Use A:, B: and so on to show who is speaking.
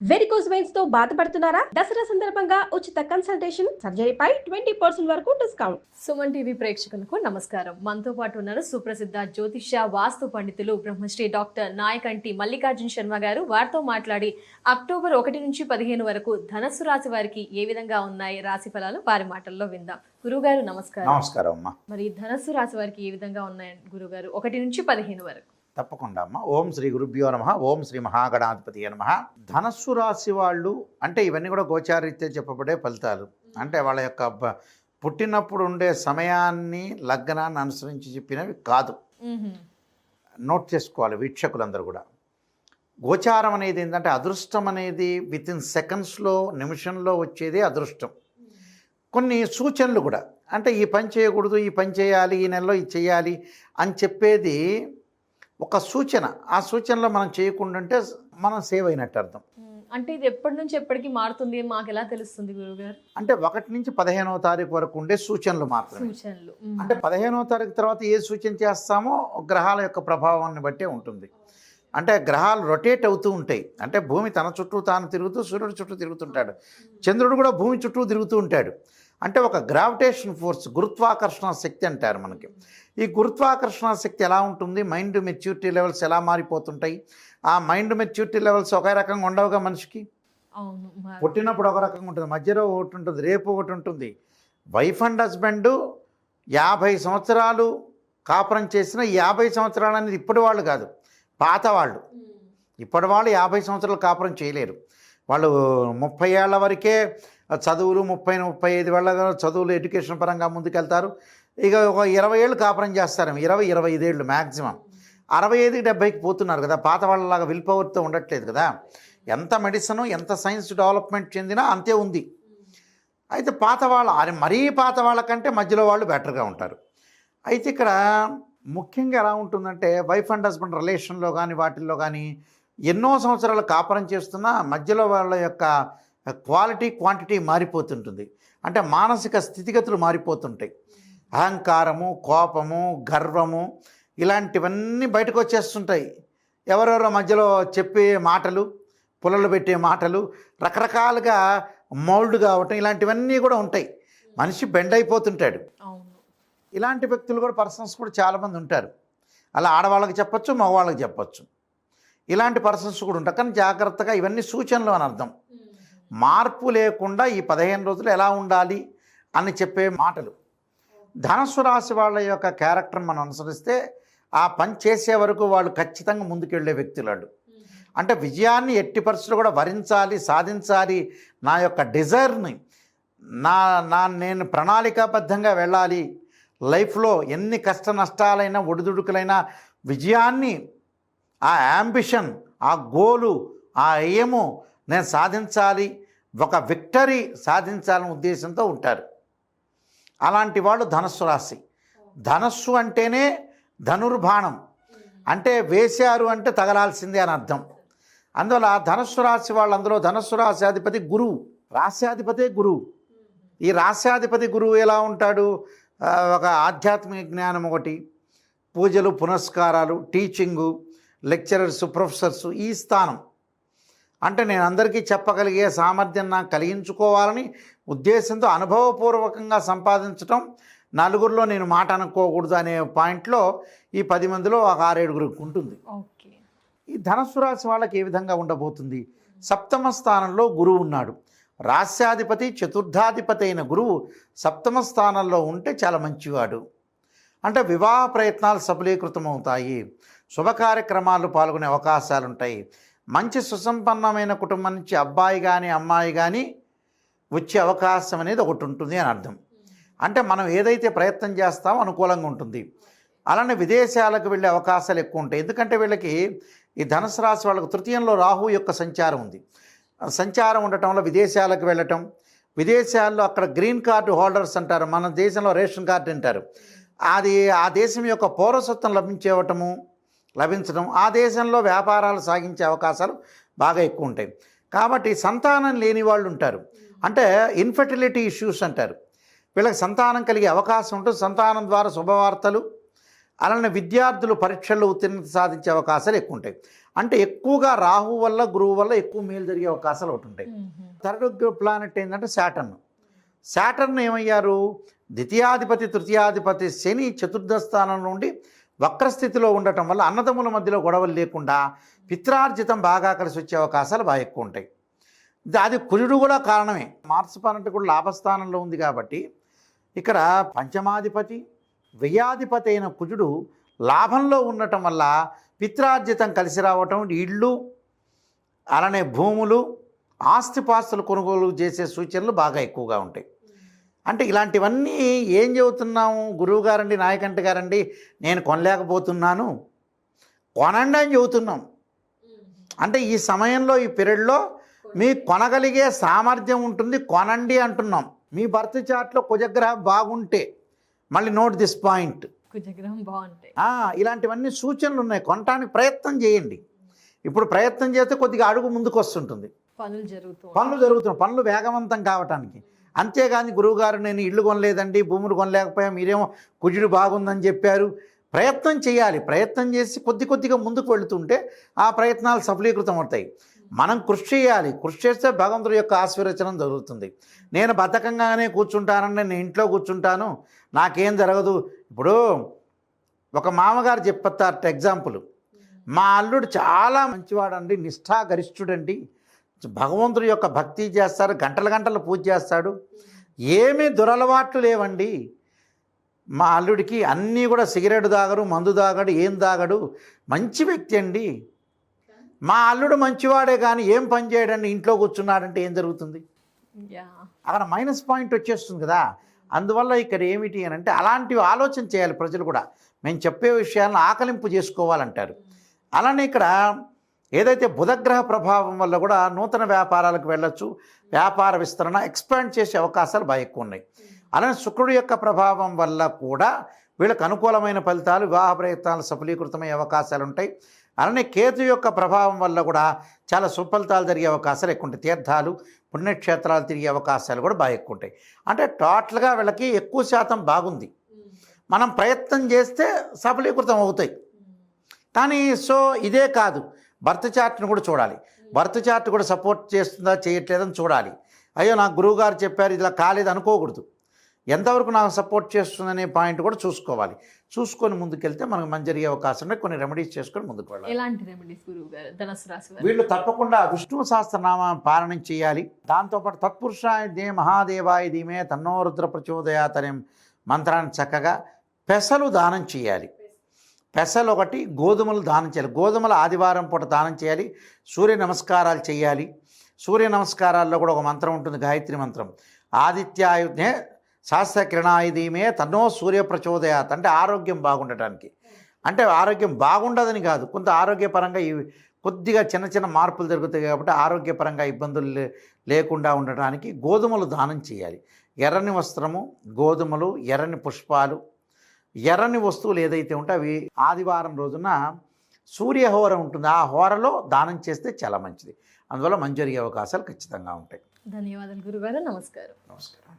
A: Varicose వెయిన్స్తో బాధపడుతున్నారా? దసరా సందర్భంగా ఉచిత కన్సల్టేషన్ సర్జరీపై ట్వంటీ పర్సెంట్ వరకు డిస్కౌంట్
B: సుమన్ టీవీ ప్రేక్షకులకు నమస్కారం. మనతో పాటు ఉన్నారు సుప్రసిద్ధ జ్యోతిష్య వాస్తు పండితులు బ్రహ్మశ్రీ డాక్టర్ నాయకంటి మల్లికార్జున శర్మ గారు. వారితో మాట్లాడి అక్టోబర్ ఒకటి నుంచి పదిహేను వరకు ధనస్సు రాశి వారికి ఏ విధంగా ఉన్నాయి రాశి ఫలాలు? వారి మాటల్లో విందాం. గురుగారు నమస్కారం.
C: నమస్కారం అమ్మా.
B: మరి ధనస్సు రాశి వారికి ఏ విధంగా ఉన్నాయి గురుగారు? ఒకటి నుంచి పదిహేను వరకు.
C: తప్పకుండా అమ్మా. ఓం శ్రీ గురుభ్యో నమ. ఓం శ్రీ మహాగణాధిపతి నమ. ధనస్సు రాశి వాళ్ళు అంటే ఇవన్నీ కూడా గోచారీత్యా చెప్పబడే ఫలితాలు. అంటే వాళ్ళ యొక్క పుట్టినప్పుడు ఉండే సమయాన్ని లగ్నాన్ని అనుసరించి చెప్పినవి కాదు. నోట్ చేసుకోవాలి వీక్షకులందరూ కూడా. గోచారం అనేది ఏంటంటే అదృష్టం అనేది విత్ ఇన్ సెకండ్స్లో నిమిషంలో వచ్చేదే అదృష్టం. కొన్ని సూచనలు కూడా. అంటే ఈ పని చేయకూడదు ఈ పని చేయాలి ఈ నెలలో ఇది చేయాలి అని చెప్పేది ఒక సూచన. ఆ సూచనలో మనం చేయకుండా ఉంటే మనం సేవ్ అయినట్టు అర్థం.
B: అంటే ఇది ఎప్పటి నుంచి ఎప్పటికి మారుతుంది? మాకు ఎలా తెలుస్తుంది గురుగారు
C: అంటే ఒకటి నుంచి పదిహేనవ తారీఖు వరకు ఉండే సూచనలు మాత్రమే.
B: సూచనలు.
C: అంటే పదిహేనవ తారీఖు తర్వాత ఏ సూచన చేస్తామో గ్రహాల యొక్క ప్రభావాన్ని బట్టే ఉంటుంది. అంటే గ్రహాలు రొటేట్ అవుతూ ఉంటాయి. అంటే భూమి తన చుట్టూ తాను తిరుగుతూ సూర్యుడు చుట్టూ తిరుగుతుంటాడు. చంద్రుడు కూడా భూమి చుట్టూ తిరుగుతూ ఉంటాడు. అంటే ఒక గ్రావిటేషన్ ఫోర్స్ గురుత్వాకర్షణ శక్తి అంటారు మనకి. ఈ గురుత్వాకర్షణ శక్తి ఎలా ఉంటుంది? మైండ్ మెచ్యూరిటీ లెవెల్స్ ఎలా మారిపోతుంటాయి? ఆ మైండ్ మెచ్యూరిటీ లెవెల్స్ ఒకే రకంగా ఉండవుగా మనిషికి? పుట్టినప్పుడు ఒక రకంగా ఉంటుంది. మధ్యలో ఒకటి ఉంటుంది రేపు ఒకటి ఉంటుంది. వైఫ్ అండ్ హస్బెండ్ యాభై సంవత్సరాలు కాపురం చేసిన యాభై సంవత్సరాలు అనేది ఇప్పటి వాళ్ళు కాదు పాత వాళ్ళు. ఇప్పటి వాళ్ళు యాభై సంవత్సరాలు కాపురం చేయలేరు. వాళ్ళు ముప్పై ఏళ్ళ వరకే చదువులు ముప్పై ముప్పై ఐదు వేళ్ళ చదువులు ఎడ్యుకేషన్ పరంగా ముందుకెళ్తారు. ఇక ఒక ఇరవై ఏళ్ళు కాపురం చేస్తారు. ఇరవై ఇరవై ఐదేళ్ళు మ్యాక్సిమం అరవై ఐదు డెబ్బైకి పోతున్నారు కదా పాత వాళ్ళలాగా విల్ పవర్తో ఉండట్లేదు కదా. ఎంత మెడిసిన్ ఎంత సైన్స్ డెవలప్మెంట్ చెందినా అంతే ఉంది. అయితే పాత వాళ్ళ అరే మరీ పాత వాళ్ళకంటే మధ్యలో వాళ్ళు బెటర్గా ఉంటారు. అయితే ఇక్కడ ముఖ్యంగా ఎలా ఉంటుందంటే వైఫ్ అండ్ హస్బెండ్ రిలేషన్లో కానీ వాటిల్లో కానీ ఎన్నో సంవత్సరాలు కాపురం చేస్తున్నా మధ్యలో వాళ్ళ యొక్క క్వాలిటీ క్వాంటిటీ మారిపోతుంటుంది. అంటే మానసిక స్థితిగతులు మారిపోతుంటాయి. అహంకారము కోపము గర్వము ఇలాంటివన్నీ బయటకు వచ్చేస్తుంటాయి. ఎవరెవరో మధ్యలో చెప్పే మాటలు పుల్లలు పెట్టే మాటలు రకరకాలుగా మౌల్డ్ కావటం ఇలాంటివన్నీ కూడా ఉంటాయి. మనిషి బెండ్ అయిపోతుంటాడు. ఇలాంటి వ్యక్తులు కూడా పర్సన్స్ కూడా చాలామంది ఉంటారు. అలా ఆడవాళ్ళకి చెప్పొచ్చు మగవాళ్ళకి చెప్పొచ్చు. ఇలాంటి పర్సన్స్ కూడా ఉంటారు. కానీ జాగ్రత్తగా ఇవన్నీ సూచనలు అని అర్థం. మార్పు లేకుండా ఈ పదిహేను రోజులు ఎలా ఉండాలి అని చెప్పే మాటలు. ధనస్సు రాశి వాళ్ళ యొక్క క్యారెక్టర్ మనం అనుసరిస్తే ఆ పని చేసే వరకు వాళ్ళు ఖచ్చితంగా ముందుకెళ్ళే వ్యక్తులు అంటే విజయాన్ని ఎట్టి పరిస్థితులు కూడా వరించాలి సాధించాలి. నా యొక్క డిజైర్ని నా నా నేను ప్రణాళికాబద్ధంగా వెళ్ళాలి. లైఫ్లో ఎన్ని కష్ట నష్టాలైనా ఒడిదుడుకులైనా విజయాన్ని ఆ యాంబిషన్ ఆ గోలు ఆ ఎయము నేను సాధించాలి. ఒక విక్టరీ సాధించాలనే ఉద్దేశంతో ఉంటారు. అలాంటి వాళ్ళు ధనస్సు రాశి. ధనస్సు అంటేనే ధనుర్బాణం. అంటే వేశారు అంటే తగలాల్సిందే అని అర్థం. అందువల్ల ధనస్సు రాశి వాళ్ళందరూ ధనస్సు రాశ్యాధిపతి గురువు. రాశ్యాధిపతే గురువు. ఈ రాశ్యాధిపతి గురువు ఎలా ఉంటాడు? ఒక ఆధ్యాత్మిక జ్ఞానం ఒకటి. పూజలు పునస్కారాలు టీచింగు లెక్చరర్స్ ప్రొఫెసర్స్ ఈ స్థానం. అంటే నేను అందరికీ చెప్పగలిగే సామర్థ్యం నాకు కలిగించుకోవాలని ఉద్దేశంతో అనుభవపూర్వకంగా సంపాదించడం నలుగురిలో నేను మాట అనుకోకూడదు అనే పాయింట్లో ఈ పది మందిలో ఒక ఆరేడుగురికి ఉంటుంది.
B: ఓకే.
C: ఈ ధనస్సు రాశి వాళ్ళకి ఏ విధంగా ఉండబోతుంది? సప్తమ స్థానంలో గురువు ఉన్నాడు. రాస్యాధిపతి చతుర్థాధిపతి అయిన గురువు సప్తమ స్థానంలో ఉంటే చాలా మంచివాడు. అంటే వివాహ ప్రయత్నాలు సఫలీకృతమవుతాయి. శుభ కార్యక్రమాలు పాల్గొనే అవకాశాలు ఉంటాయి మంచి సుసంపన్నమైన కుటుంబం నుంచి అబ్బాయి కానీ అమ్మాయి కానీ వచ్చే అవకాశం అనేది ఒకటి ఉంటుంది అని అర్థం. అంటే మనం ఏదైతే ప్రయత్నం చేస్తామో అనుకూలంగా ఉంటుంది. అలానే విదేశాలకు వెళ్ళే అవకాశాలు ఎక్కువ ఉంటాయి. ఎందుకంటే వీళ్ళకి ఈ ధనుసు రాశి వాళ్ళకు తృతీయంలో రాహు యొక్క సంచారం ఉంది. సంచారం ఉండటం వల్ల విదేశాలకు వెళ్ళటం విదేశాల్లో అక్కడ గ్రీన్ కార్డు హోల్డర్స్ అంటారు. మన దేశంలో రేషన్ కార్డు అంటారు. అది ఆ దేశం యొక్క పౌరసత్వం లభించేవటము లభించడం. ఆ దేశంలో వ్యాపారాలు సాగించే అవకాశాలు బాగా ఎక్కువ ఉంటాయి కాబట్టి సంతానం లేని వాళ్ళు ఉంటారు. అంటే ఇన్ఫర్టిలిటీ ఇష్యూస్ అంటారు. వీళ్ళకి సంతానం కలిగే అవకాశం ఉంటుంది సంతానం ద్వారా శుభవార్తలు అలానే విద్యార్థులు పరీక్షల్లో ఉత్తీర్ణత సాధించే అవకాశాలు ఎక్కువ ఉంటాయి అంటే ఎక్కువగా రాహు వల్ల గురువు వల్ల ఎక్కువ మేలు జరిగే అవకాశాలు ఒకటి ఉంటాయి. థర్డ్ ప్లానెట్ ఏంటంటే శాటర్న్ శాటర్న్ ఏమయ్యారు? ద్వితీయాధిపతి తృతీయాధిపతి శని చతుర్థ స్థానం నుండి వక్రస్థితిలో ఉండటం వల్ల అన్నదమ్ముల మధ్యలో గొడవలు లేకుండా పిత్రార్జితం బాగా కలిసి వచ్చే అవకాశాలు బాగా ఎక్కువ ఉంటాయి. అది కుజుడు కూడా కారణమే. మార్స్ పన్నెండు కూడా లాభస్థానంలో ఉంది కాబట్టి ఇక్కడ పంచమాధిపతి వ్యయాధిపతి అయిన కుజుడు లాభంలో ఉండటం వల్ల పిత్రార్జితం కలిసి రావటం ఇళ్ళు అలానే భూములు ఆస్తిపాస్తులు కొనుగోలు చేసే సూచనలు బాగా ఎక్కువగా ఉంటాయి. అంటే ఇలాంటివన్నీ ఏం చెబుతున్నాము గురువు గారండి నాయకంట గారండి నేను కొనలేకపోతున్నాను. కొనండి అని చెబుతున్నాం. అంటే ఈ సమయంలో ఈ పీరియడ్లో మీ కొనగలిగే సామర్థ్యం ఉంటుంది కొనండి అంటున్నాం. మీ బర్త్ చార్ట్లో కుజగ్రహం బాగుంటే మళ్ళీ నోట్ దిస్ పాయింట్.
B: కుజగ్రహం
C: ఇలాంటివన్నీ సూచనలు ఉన్నాయి. కొనటానికి ప్రయత్నం చేయండి. ఇప్పుడు ప్రయత్నం చేస్తే కొద్దిగా అడుగు ముందుకు వస్తుంటుంది
B: పనులు జరుగుతూ
C: పనులు జరుగుతున్నాయి. పనులు వేగవంతం కావటానికి. అంతేగాని గురువుగారు నేను ఇల్లు కొనలేదండి భూములు కొనలేకపోయా మీరేమో కుజుడు బాగుందని చెప్పారు. ప్రయత్నం చేయాలి. ప్రయత్నం చేసి కొద్ది కొద్దిగా ముందుకు వెళుతుంటే ఆ ప్రయత్నాలు సఫలీకృతం అవుతాయి మనం కృషి చేయాలి. కృషి చేస్తే భగవంతుడి యొక్క ఆశీర్వచనం జరుగుతుంది నేను బద్ధకంగానే కూర్చుంటానండి నేను ఇంట్లో కూర్చుంటాను నాకేం జరగదు. ఇప్పుడు ఒక మామగారు చెప్పేస్తారట ఎగ్జాంపుల్. మా అల్లుడు చాలా మంచివాడండి నిష్ఠాగరిష్ఠుడండి. భగవంతుడి యొక్క భక్తి చేస్తారు గంటల గంటలు పూజ చేస్తాడు. ఏమీ దురలవాట్లు లేవండి. మా అల్లుడికి అన్నీ కూడా సిగరెట్ తాగడు మందు తాగడు ఏం తాగడు. మంచి వ్యక్తి అండి. మా అల్లుడు మంచివాడే కానీ ఏం పని చేయడండి? ఇంట్లో కూర్చున్నాడంటే ఏం జరుగుతుంది? అక్కడ మైనస్ పాయింట్ వచ్చేస్తుంది కదా. అందువల్ల ఇక్కడ ఏమిటి అని అంటే అలాంటివి ఆలోచన చేయాలి ప్రజలు కూడా. మేము చెప్పే విషయాలను ఆకలింపు చేసుకోవాలంటారు. అలానే ఇక్కడ ఏదైతే బుధగ్రహ ప్రభావం వల్ల కూడా నూతన వ్యాపారాలకు వెళ్ళొచ్చు వ్యాపార విస్తరణ ఎక్స్పాండ్ చేసే అవకాశాలు బాగా ఎక్కువ ఉన్నాయి. అలానే శుక్రుడి యొక్క ప్రభావం వల్ల కూడా వీళ్ళకు అనుకూలమైన ఫలితాలు వివాహ ప్రయత్నాలు సఫలీకృతమయ్యే అవకాశాలు ఉంటాయి. అలానే కేతు యొక్క ప్రభావం వల్ల కూడా చాలా సుఫలితాలు జరిగే అవకాశాలు ఎక్కువ ఉంటాయి. తీర్థాలు పుణ్యక్షేత్రాలు తిరిగే అవకాశాలు కూడా బాగా ఎక్కువ ఉంటాయి. అంటే టోటల్గా వీళ్ళకి ఎక్కువ శాతం బాగుంది. మనం ప్రయత్నం చేస్తే సఫలీకృతం అవుతాయి. కానీ సో ఇదే కాదు. బర్త్ చార్ట్ని కూడా చూడాలి. బర్త్ చార్ట్ కూడా సపోర్ట్ చేస్తుందా చేయట్లేదని చూడాలి. అయ్యో నాకు గురువుగారు చెప్పారు ఇలా కాలేదు అనుకోకూడదు. ఎంతవరకు నాకు సపోర్ట్ చేస్తుందనే పాయింట్ కూడా చూసుకోవాలి. చూసుకొని ముందుకెళ్తే మనకు మంచి జరిగే అవకాశం కొన్ని రెమెడీస్ చేసుకొని ముందుకు వెళ్ళాలి.
B: ఎలాంటి రెమెడీస్ గురువు
C: వీళ్ళు తప్పకుండా విష్ణు సహస్రనామ పాలన చేయాలి. దాంతోపాటు తత్పురుషాయ దే మహాదేవాయ ధీమే తన్నో రుద్ర ప్రచోదయాత్ అనే మంత్రాన్ని చక్కగా పెసలు దానం చేయాలి. పెసలు ఒకటి గోధుమలు దానం చేయాలి. గోధుమల ఆదివారం పూట దానం చేయాలి. సూర్య నమస్కారాలు చేయాలి. సూర్య నమస్కారాల్లో కూడా ఒక మంత్రం ఉంటుంది గాయత్రి మంత్రం. ఆదిత్యాయుధే శాస్త్ర కిరణాయుధీమే తన్నో సూర్య ప్రచోదయాత్ అంటే ఆరోగ్యం బాగుండటానికి. అంటే ఆరోగ్యం బాగుండదని కాదు కొంత ఆరోగ్యపరంగా ఇవి కొద్దిగా చిన్న చిన్న మార్పులు జరుగుతాయి కాబట్టి ఆరోగ్యపరంగా ఇబ్బందులు లే- లేకుండా ఉండటానికి గోధుమలు దానం చేయాలి. ఎర్రని వస్త్రము గోధుమలు ఎర్రని పుష్పాలు ఎర్రని వస్తువులు ఏదైతే ఉంటే అవి ఆదివారం రోజున సూర్యహోర ఉంటుంది. ఆ హోరలో దానం చేస్తే చాలా మంచిది. అందువల్ల మంచి జరిగే అవకాశాలు ఖచ్చితంగా ఉంటాయి.
B: ధన్యవాదాలు గురుగారు. నమస్కారం.
C: నమస్కారం.